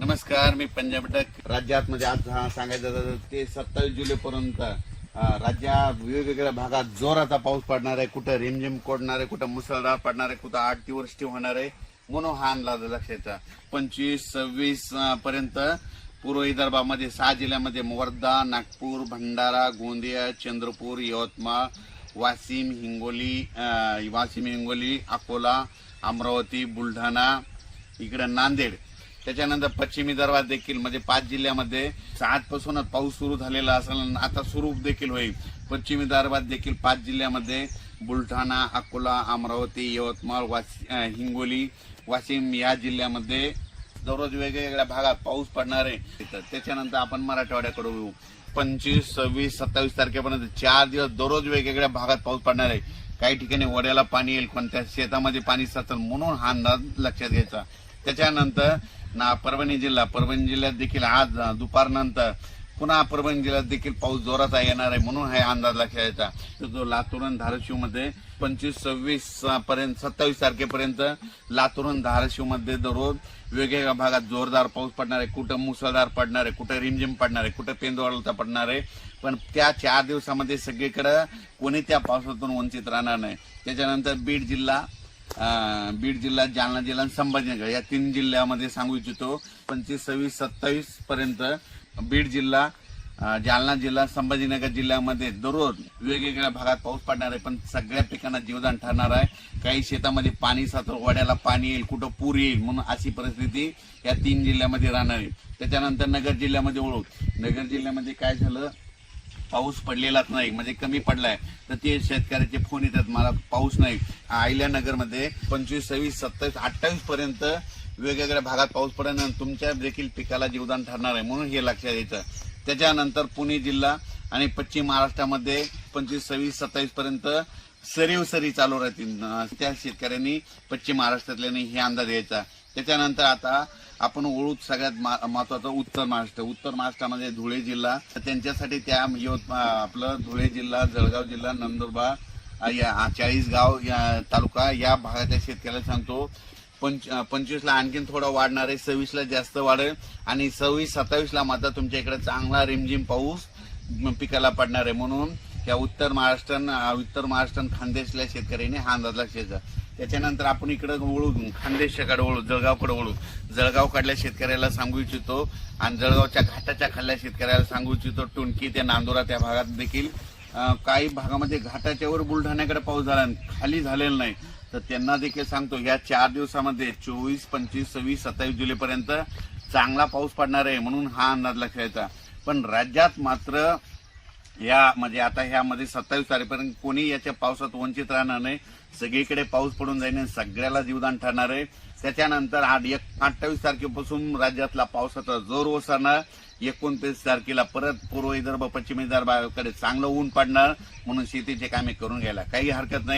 नमस्कार मी पंजाब डक. राज्यात म्हणजे आज हा सांगायचं तर ते सत्तावीस जुलै पर्यंत राज्यात वेगवेगळ्या भागात जोराचा पाऊस पडणार आहे. कुठं रिमझिम कोडणार आहे कुठं मुसळधार पडणार आहे कुठं आठ दिवस होणार आहे म्हणून हा अंदाज लक्षाचा पंचवीस सव्वीस पर्यंत पूर्व विदर्भामध्ये सहा जिल्ह्यामध्ये वर्धा नागपूर भंडारा गोंदिया चंद्रपूर यवतमाळ वाशिम हिंगोली वाशिम हिंगोली अकोला अमरावती बुलढाणा इकडं नांदेड. त्याच्यानंतर पश्चिमी विदर्भात देखील म्हणजे पाच जिल्ह्यामध्ये. आजपासूनच पाऊस सुरू झालेला असेल आता सुरू देखील होईल. पश्चिम विदर्भात देखील पाच जिल्ह्यामध्ये. बुलढाणा अकोला अमरावती यवतमाळ वाशि हिंगोली वाशिम या जिल्ह्यामध्ये दररोज वेगवेगळ्या भागात पाऊस पडणार आहे. त्याच्यानंतर आपण मराठवाड्याकडे येऊ पंचवीस सव्वीस सत्तावीस तारखेपर्यंत चार दिवस दररोज वेगवेगळ्या भागात पाऊस पडणार आहे. काही ठिकाणी वड्याला पाणी येईल कोणत्या शेतामध्ये पाणी साचल म्हणून हा अंदाज लक्षात घ्यायचा. त्याच्यानंतर ना परभणी जिल्हा परभणी जिल्ह्यात देखील आज दुपारनंतर पुन्हा परभणी जिल्ह्यात देखील पाऊस जोराचा येणार आहे म्हणून हा अंदाज लक्षात घ्यायचा तर जो लातूर आणि पंचवीस सव्वीस पर्यंत सत्तावीस तारखेपर्यंत लातूर आणि दररोज वेगवेगळ्या भागात जोरदार पाऊस पडणार आहे. कुठं मुसळधार पडणार आहे कुठं रिमझिम पडणार आहे कुठं पेंदवळता पडणार आहे. पण त्या चार दिवसामध्ये सगळीकडं कोणी त्या पावसातून वंचित राहणार नाही. त्याच्यानंतर बीड जिल्हा बीड जिल्हा जालना जिल्हा आणि संभाजीनगर या तीन जिल्ह्यामध्ये सांगू इच्छितो. पंचवीस सव्वीस सत्तावीस पर्यंत बीड जिल्हा जालना जिल्हा संभाजीनगर जिल्ह्यामध्ये दररोज वेगवेगळ्या भागात पाऊस पडणार आहे. पण सगळ्या पिकांना जीवदान ठरणार आहे. काही शेतामध्ये पाणी साचर वाड्याला पाणी येईल कुठं पूर येईल म्हणून अशी परिस्थिती या तीन जिल्ह्यामध्ये राहणार आहे. त्याच्यानंतर नगर जिल्ह्यामध्ये ओळख. नगर जिल्ह्यामध्ये काय झालं? पाऊस पडलेलाच नाही म्हणजे कमी पडलाय. तर ते शेतकऱ्याचे फोन येतात मला पाऊस नाही. अहिल्यानगरमध्ये पंचवीस सव्वीस सत्तावीस अठ्ठावीस पर्यंत वेगवेगळ्या भागात पाऊस पडेल आणि तुमच्या देखील पिकाला जीवदान ठरणार आहे म्हणून हे लक्षात यायचं त्याच्यानंतर पुणे जिल्हा आणि पश्चिम महाराष्ट्रामध्ये पंचवीस सव्वीस सत्तावीस पर्यंत सरीव सरी चालू राहतील. त्या शेतकऱ्यांनी पश्चिम महाराष्ट्रातल्यानी हे अंदाज द्यायचा त्याच्यानंतर आता आपण ओळू सगळ्यात मा- महत्वाचं उत्तर महाराष्ट्र. उत्तर महाराष्ट्रामध्ये धुळे जिल्हा तर त्यांच्यासाठी त्या म्हणजे, यवतमाळ आपलं धुळे जिल्हा जळगाव जिल्हा नंदुरबार या चाळीसगाव या तालुका या भागातल्या शेतकऱ्याला सांगतो. पंच पंचवीसला आणखीन थोडं वाढणार आहे सव्वीसला जास्त वाढेल आणि सव्वीस सत्तावीसला मात्र तुमच्या इकडे चांगला रिमझिम पाऊस पिकाला पडणार आहे. म्हणून त्या उत्तर महाराष्ट्र उत्तर महाराष्ट्र खानदेशल्या शेतकऱ्यांनी हा अंदाज लक्षाचा त्याच्यानंतर आपण इकडं वळू खानदेशाकडे वळू जळगावकडे वळू. जळगावकडल्या शेतकऱ्याला सांगू इच्छितो आणि जळगावच्या घाटाच्या खाल्ल्या शेतकऱ्याला सांगू इच्छितो. टुणकी त्या नांदुरा त्या भागात देखील काही भागामध्ये घाटाच्या वर बुलढाण्याकडे पाऊस झाला आणि खाली झालेला नाही. तर त्यांना देखील सांगतो या चार दिवसामध्ये चोवीस पंचवीस सव्वीस सत्तावीस जुलैपर्यंत चांगला पाऊस पडणार आहे म्हणून हा अंदाज लक्षायचा पण राज्यात मात्र या म्हणजे आता ह्यामध्ये सत्तावीस तारखेपर्यंत कोणी याच्या पावसात वंचित राहणार नाही. सगळीकडे पाऊस पडून जाईल सगळ्याला जीवदान ठरणार आहे. त्याच्यानंतर आठ एक अठ्ठावीस तारखेपासून राज्यातला पावसाचा जोर ओसरणार. एकोणतीस तारखेला परत पूर्व विदर्भ पश्चिम विदर्भाकडे चांगलं ऊन पडणार. म्हणून शेतीचे कामे करून घ्यायला काही हरकत नाही.